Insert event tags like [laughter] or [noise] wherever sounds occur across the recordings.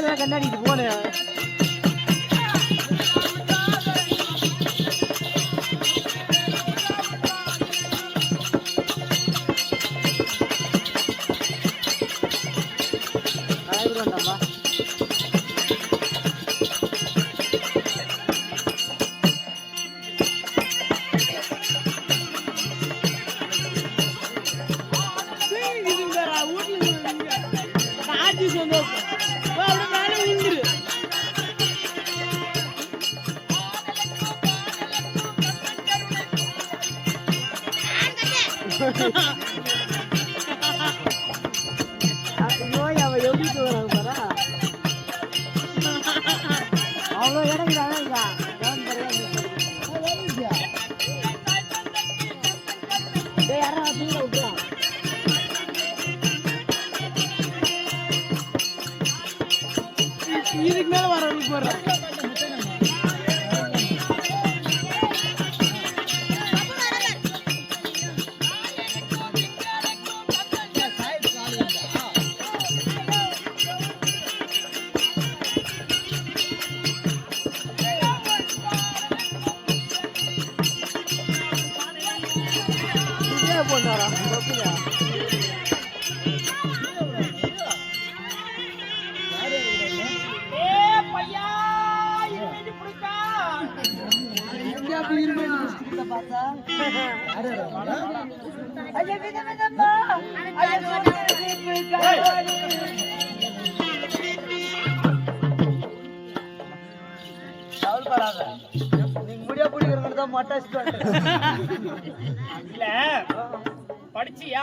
அதெல்லாம் கண்ணாடிக்கு போனேன். videolara biraz விதமா ஐயா கவலைப்படாத நீங்க முடியா பிடிக்கிறவங்க தான் மொட்டை [laughs] இல்ல. படிச்சியா?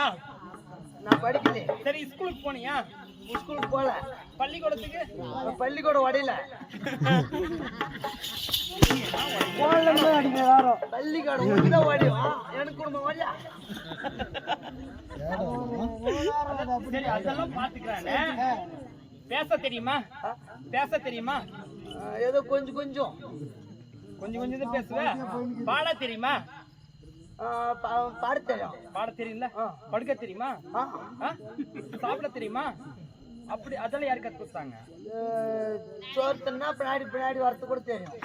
நான் படிக்கல. சரி ஸ்கூலுக்கு போனியா? ஸ்கூலுக்கு போல பள்ளிக்கூடத்துக்கு? பள்ளிக்கூடம் வாரம் [laughs] பள்ளிக்கூடம் ஒண்ணுதான் வடியும் எனக்கு குடும்பம் வழியா சரி அதெல்லாம் பாத்துக்கிறானே. பேச தெரியுமா? பேச தெரியுமா? ஏதோ கொஞ்சம் கொஞ்சம். கொஞ்சம் கொஞ்சம் தான் பேசுவேன் பாட தெரியுமா? பாட தெரியும். பாட தெரியும்ல. படுக்க தெரியுமா? சாப்பிட தெரியுமா? அப்படி அதெல்லாம் யாரு கத்து கொடுத்தாங்க? அஹ், சோறு தின்னா பின்னாடி பின்னாடி வரது கூட தெரியும்.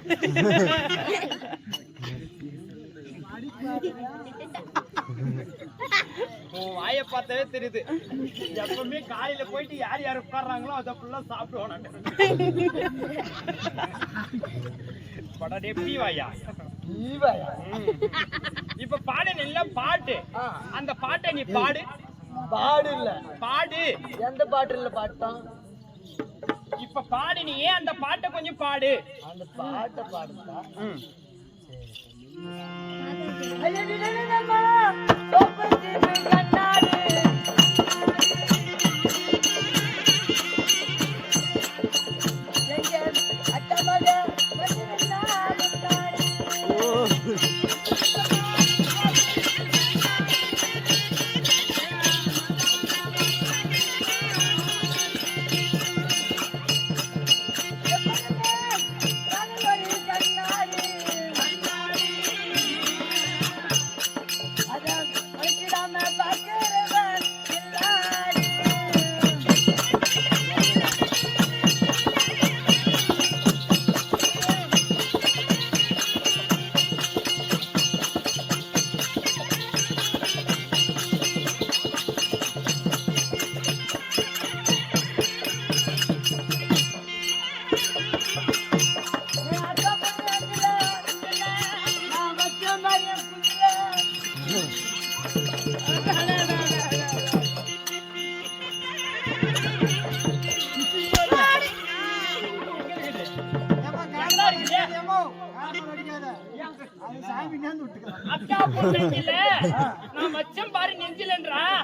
உன் வாயை பார்த்தாவே தெரியுது. எப்பவுமே காலையில போயிட்டு யார் யார் உட்கார்றாங்களோ அதை ஃபுல்லா சாப்பிடுவோம் நாங்க. படாடே பீ வாயா? இப்ப பாடு நல்ல பாட்டு. அந்த பாட்டை நீ பாடு. பாடு இல்ல பாடு. எந்த பாட்டு இல்ல பாட்டான்? இப்ப பாடு நீ அந்த பாட்டை கொஞ்சம் பாடு. அந்த பாட்டை பாடுதா ம்.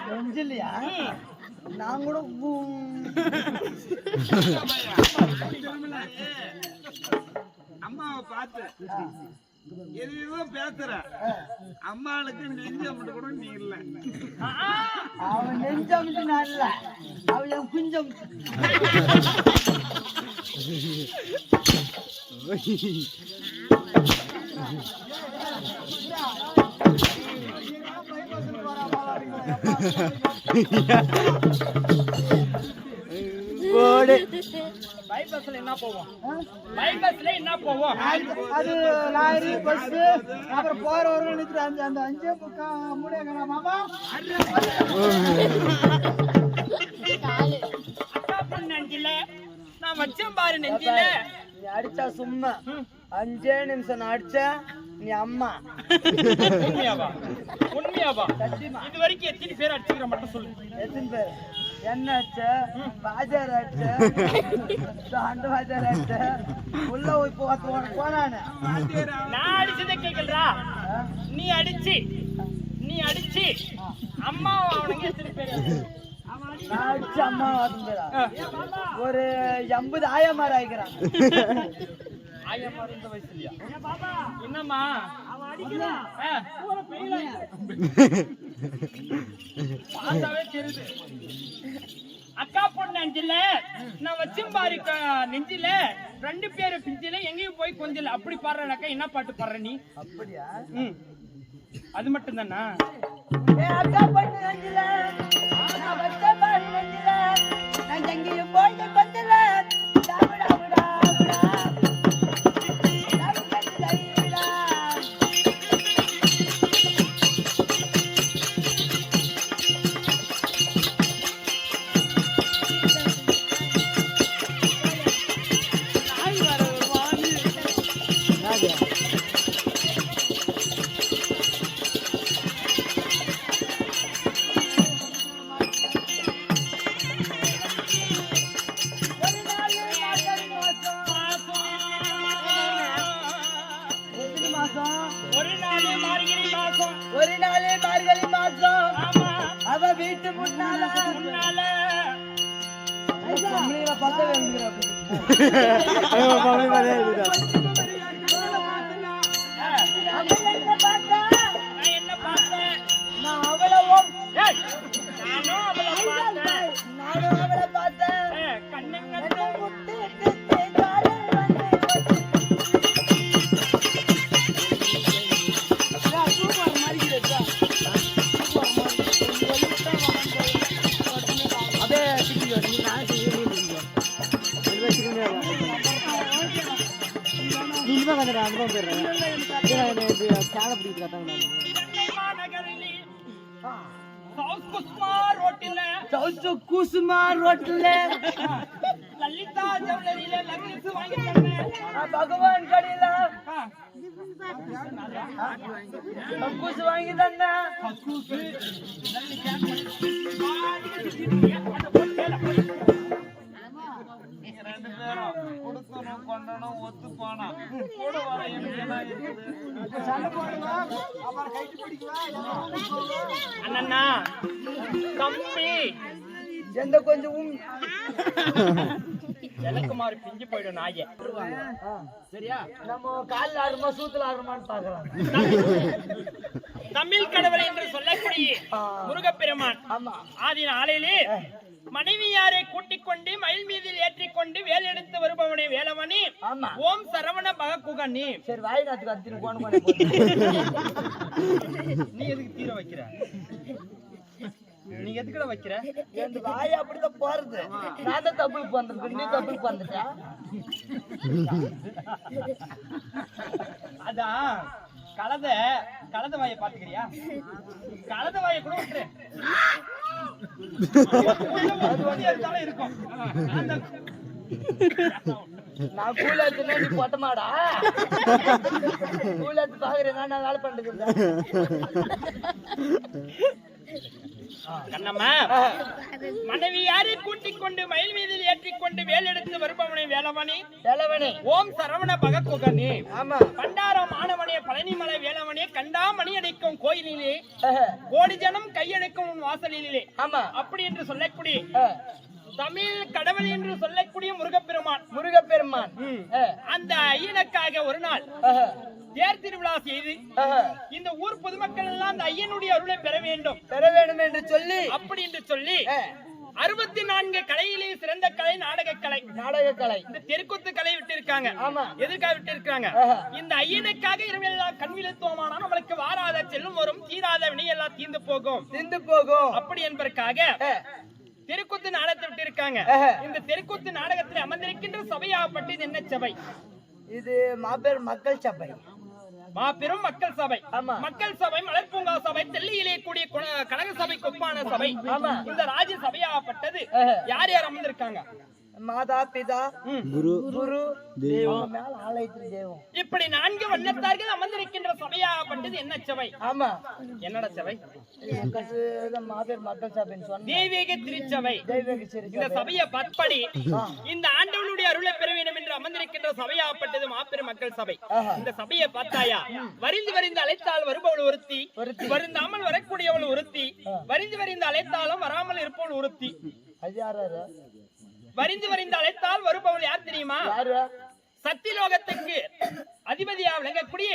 நெஞ்சிலையா? நான் கூட அம்மாவை பார்த்து எதுவோ பேசுற. அம்மாளுக்கு நெஞ்ச மட்டும் கூட நீ இல்ல. அவன் நெஞ்சமுச்சு நான் இல்ல. அவன் என் குஞ்சம் [laughs] போடு. பைபஸ்ல என்ன போவோம்? பைபஸ்ல என்ன போவோம்? அது லாரி பஸ் அப்புறம் போற வரவங்க நிறுத்துற அந்த அந்த அஞ்சே முக்கா மூணே காணா மாமா நெஞ்சில நான் வச்சேன் பாரு நெஞ்சில. அடிச்சா சும்மா. அஞ்சே நிமிஷம் நான் அடிச்சா நீ அம்மா. உண்மையாவா? உண்மையாவா? இது வரைக்கும் எத்தனை பேர் அடிச்சுக்கிற மட்டும் சொல்லு. எத்தனை பேர்? என்ன அடிச்ச? பாஜார் அடிச்ச? அண்டு பாஜார் அடிச்ச? உள்ள உனக்கு போனானே. நான் அடிச்சதை கேக்கலடா நீ அடிச்சு. நீ அடிச்சு. அம்மா அவனுக்கு எத்தனை பேர் நான் அடிச்சு அம்மா ஒரு எண்பது ஆயமார் ஆயிக்கிறான் ஆயம்மா இருந்த வயசுலயா? என்னம்மா? பார்த்தாவே தெரியுது. அக்கா பொண்ணு நெஞ்சில நான் வச்சும் பாரு நெஞ்சில ரெண்டு பேரு பிஞ்சில எங்கேயும் போய் கொஞ்சம் அப்படி பாடுறனாக்கா என்ன பாட்டு பாடுற நீ? அப்படியா. அது மட்டும் தானா அக்கா பண்ணு நெஞ்சில நான் வச்ச பாரு நெஞ்சில நான் எங்கேயும் போய் கொஞ்சல மார்கழி மாசம் ஒரு நாள் மார்கழி மாசம் ஆமா. அவ வீட்டு முன்னால. என்ன பார்த்தா? நான் என்ன பார்த்தேன்? நான் அவளவும் நானும் அவளை பார்த்தேன். குஸ்மா ரோட்டில. சவுத்து குசுமா ரோட்ல லலிதா ஜவுளரியில லக்னஸ் வாங்கி நான் பகவான் கடையில ஆ, கக்கூசு வாங்கி தந்தேன். ரெண்டு பேரும் கொடுக்கணும் கொண்டணும் ஒத்து போனா கூட வர எனக்கு என்ன இருக்குது. அண்ணா தம்பி. எந்த கொஞ்சம் உம். எனக்கு மாறி பிஞ்சு போயிடும் நாய. சரியா? நம்ம காலில் ஆடுமா சூத்துல ஆடுமான்னு பாக்கலாம் தமிழ் கடவுள் என்று சொல்லக்கூடிய முருகப்பெருமான் ஆமா. ஆதி நாளிலே மனைவியாரை கூட்டிக் கொண்டு மயில் மீதில் ஏற்றிக்கொண்டு வேல் எடுத்து வருபவனே வேலவனி ஆமா. ஓம் சரவண பகக்குகனி சரி வாயிநாத்துக்கு அத்தின்னு போன போன நீ எதுக்கு தீர வைக்கிற? நீ எதுக்குட வைக்கிற? என் வாய் அப்படிதான் போறது. நான் தான் தப்புக்கு வந்திருக்கேன் நீ தப்புக்கு வந்துட்டா அதான் கலத கலத வாயை பாத்துக்கிறியா கலத வாயை கூட விட்டுரு. இருக்கும். அந்த நான் கூல எடுத்துனா நீ பொட்டமாடா கூல எடுத்து பாக்குறேன் நான் வேலை பண்றது இல்ல. கண்ணம்மா மனைவியாரை கூட்டிக் கொண்டு மயில் மீதில் ஏற்றிக் கொண்டு வேல் எடுத்து வருபவனை வேலவனி? செலவனே ஓம் சரவண பகக்குகனி ஆமா. பண்டாரம் மாணவனே பழனிமலை வேலவனே கண்டா மணி அடைக்கும் கோயிலிலே கோடி ஜனம் கையெடுக்கும் வாசலிலே. ஆமா. அப்படி என்று சொல்லக்கூடிய தமிழ் கடவுள் என்று சொல்லக்கூடிய முருகப்பெருமான். முருகப்பெருமான். அந்த ஐயனுக்காக ஒரு நாள் தேர் திருவிழா செய்து இந்த ஊர் பொதுமக்கள் எல்லாம் அந்த ஐயனுடைய அருளை பெற வேண்டும். பெற வேண்டும் என்று சொல்லி. அப்படி என்று சொல்லி அறுபத்தி நான்கு கலையிலே சிறந்த கலை நாடக கலை. நாடக கலை. இந்த தெருக்கூத்து கலை விட்டு இருக்காங்க ஆமா. எதற்காக விட்டு இருக்காங்க. இந்த ஐயனுக்காக இரவெல்லாம் கண்விழுத்தோமானா நம்மளுக்கு வாராத செல்லும் வரும் தீராத வினையெல்லாம் தீர்ந்து போகும். திந்து போகும். அப்படி என்பதற்காக தெருக்கூத்து நாடகத்தை விட்டு இருக்காங்க. இந்த தெருக்கூத்து நாடகத்தில் அமர்ந்திருக்கின்ற சபையாகப்பட்டது இது என்ன சபை இது மாபெரும் மக்கள் சபை மாபெரும் மக்கள் சபை. மக்கள் சபை மலர்பூங்கா சபை தெல்லியிலே கூடிய கனக சபை கொப்பான சபை. இந்த ராஜ சபையாகப்பட்டது. யார் யார் அமர்ந்திருக்காங்க மாதா பிதா. குரு குரு தெய்வம். மேல ஆலயத்தில் தெய்வம். இப்படி நான்கு வண்ணத்தார்கள் அமர்ந்திருக்கின்ற சபையாகப்பட்டது என்ன சபை? ஆமா. என்னடா சபை? மாபெரும் மக்கள் சபைன்னு சொன்ன தெய்வீக திருச்சபை. தெய்வீக இந்த சபை. சபையை பற்படி இந்த ஆண்டவனுடைய அருளை பெற வேண்டும் என்று அமர்ந்திருக்கின்ற சபையாகப்பட்டது மாபெரும் மக்கள் சபை. இந்த சபையை பார்த்தாயா? வரிந்து வரிந்து அழைத்தால் வருபவள் ஒருத்தி. வருந்தாமல் வரக்கூடியவள் ஒருத்தி வரிந்து வரிந்து அழைத்தாலும் வராமல் இருப்பவள் ஒருத்தி. அது? வரிந்து வரிந்து அழைத்தால் வருபவள் யார் தெரியுமா? யாரு? சத்தியலோகத்துக்கு அதிபதியா விளங்கக்கூடிய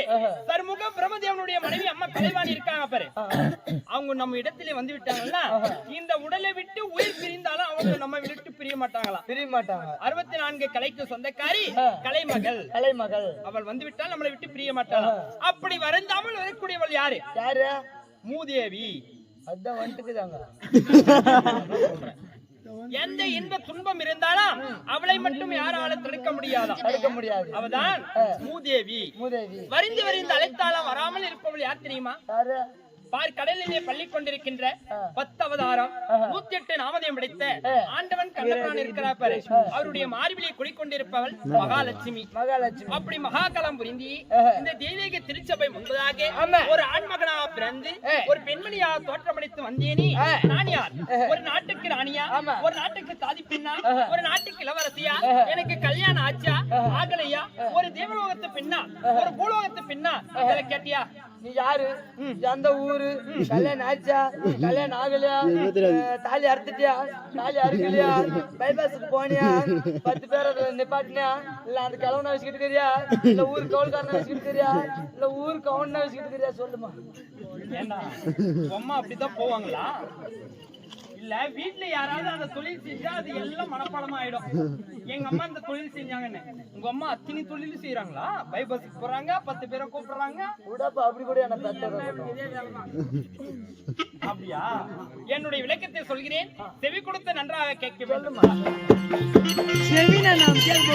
சர்முக பிரம்மதேவனுடைய மனைவி அம்மா கலைவாணி இருக்காங்க பாரு. அவங்க நம்ம இடத்திலே வந்து விட்டாங்கன்னா இந்த உடலை விட்டு உயிர் பிரிந்தாலும் அவங்க நம்ம விட்டு பிரிய மாட்டாங்களாம் பிரிய மாட்டாங்க. அறுபத்தி நான்கு கலைக்கு சொந்தக்காரி கலைமகள். கலைமகள். அவள் வந்து விட்டால் நம்மளை விட்டு பிரிய மாட்டாள்? அப்படி வருந்தாமல் வரக்கூடியவள் யாரு? யாரு? மூதேவி. அதான் வந்துட்டுக்குதாங்க. [laughs] எந்த இன்ப துன்பம் இருந்தாலும் அவளை மட்டும் யாரால தடுக்க முடியாதாம். தடுக்க முடியாது. அவதான் மூதேவி. மூதேவி. வரிந்து வரிந்து அழைத்தாலும் வராமல் இருப்பவள் யார் தெரியுமா? பார் கடலிலே பள்ளி கொண்டிருக்கின்ற பத்து அவதாரம் நூத்தி எட்டு நாமதயம் படைத்த ஆண்டவன் கண்ணபிரான் இருக்கிறார் பாரு. அவருடைய மார்பிலே குடிக்கொண்டிருப்பவள் மகாலட்சுமி. மகாலட்சுமி. அப்படி மகாகலம் புரிந்தி இந்த தெய்வீக திருச்சபை முன்பதாக. ஒரு ஆண்மகனா பிறந்து ஒரு பெண்மணியா தோற்றமடைத்து வந்தேனி? நான் யார்? ஒரு நாட்டுக்கு ராணியா. ஒரு நாட்டுக்கு தாதி பெண்ணா? ஒரு நாட்டுக்கு இளவரசியா? எனக்கு கல்யாணம் ஆச்சா? ஆகலையா? ஒரு தேவலோகத்து பெண்ணா? ஒரு பூலோகத்து இதில் கேட்டியா? நீ யாரு? எந்த ஊரு. கல்யாணம் ஆச்சா கல்யாணம் ஆகலையா? தாலி அறுத்துட்டியா? தாலி அறுக்கலையா? பைபாஸுக்கு போனியா? பத்து பேரை நிப்பாட்டினியா? இல்ல அந்த கிழவனை வச்சுக்கிட்டு இருக்கிறியா? இல்ல ஊர் கவுல்காரனை வச்சுக்கிட்டு இருக்கிறியா? இல்ல ஊர் கவுன வச்சுக்கிட்டு இருக்கிறியா? சொல்லுமா. ஏண்டா? அம்மா அப்படிதான் போவாங்களா? இல்ல வீட்ல யாராவது அந்த தொழில் செஞ்சா அது எல்லாம் மனப்பாடமா ஆயிடும் எங்க அம்மா இந்த தொழில் செஞ்சாங்கன்னு. உங்க அம்மா அத்தனை தொழில் செய்யறாங்களா பைபஸ்க்கு போறாங்க பத்து பேரை கூப்பிடுறாங்க. அப்படி கூட அப்படியா? என்னுடைய விளக்கத்தை சொல்கிறேன். செவி கொடுத்து நன்றாக கேட்க வேண்டும். செவின நாம் கேள்வி